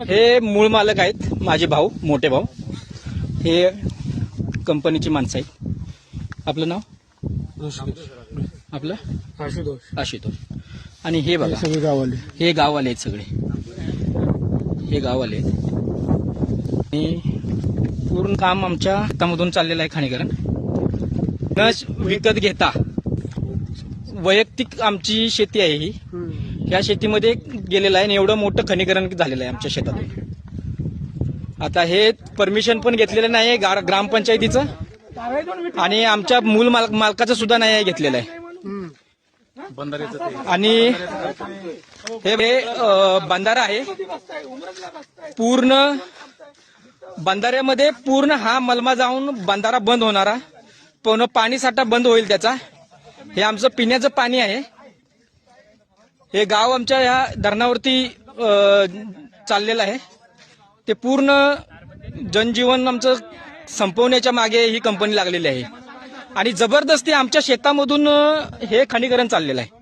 हे मूळ मालक आहेत माझे भाऊ मोठे भाऊ. हे कंपनीची माणसं आहेत. आपलं नाव? आपलं? आशुतोष. आशुतोष. आणि हे बघा. सगळे गावाले हे गाववाले आहेत सगळे. हे गाववाले आहेत. आणि पूर्ण काम आमच्या हातामधून चाललेलं आहे खाणीकरण. न विकत घेता. वैयक्तिक आमची शेती आहे ही. ह्या शेतीमध्ये गेलेलं आहे आणि एवढं मोठं खनिकरण झालेलं आहे आमच्या शेतात. आता हे परमिशन पण घेतलेलं नाही आहे गा- ग्रामपंचायतीचं. आणि आमच्या मूल माल मालकाचं सुद्धा नाही आहे घेतलेलं आहे. आणि हे बंधारा आहे. पूर्ण बंधाऱ्यामध्ये पूर्ण हा मलमा जाऊन बंधारा बंद होणारा. पूर्ण पाणी साठा बंद होईल त्याचा. हे आमचं पिण्याचं पाणी आहे. हे गाव आमच्या या धरणावरती चाललेलं आहे. ते पूर्ण जनजीवन आमचं संपवण्याच्या मागे ही कंपनी लागलेली आहे. आणि जबरदस्ती आमच्या शेतामधून हे खनिकरण चाललेलं आहे.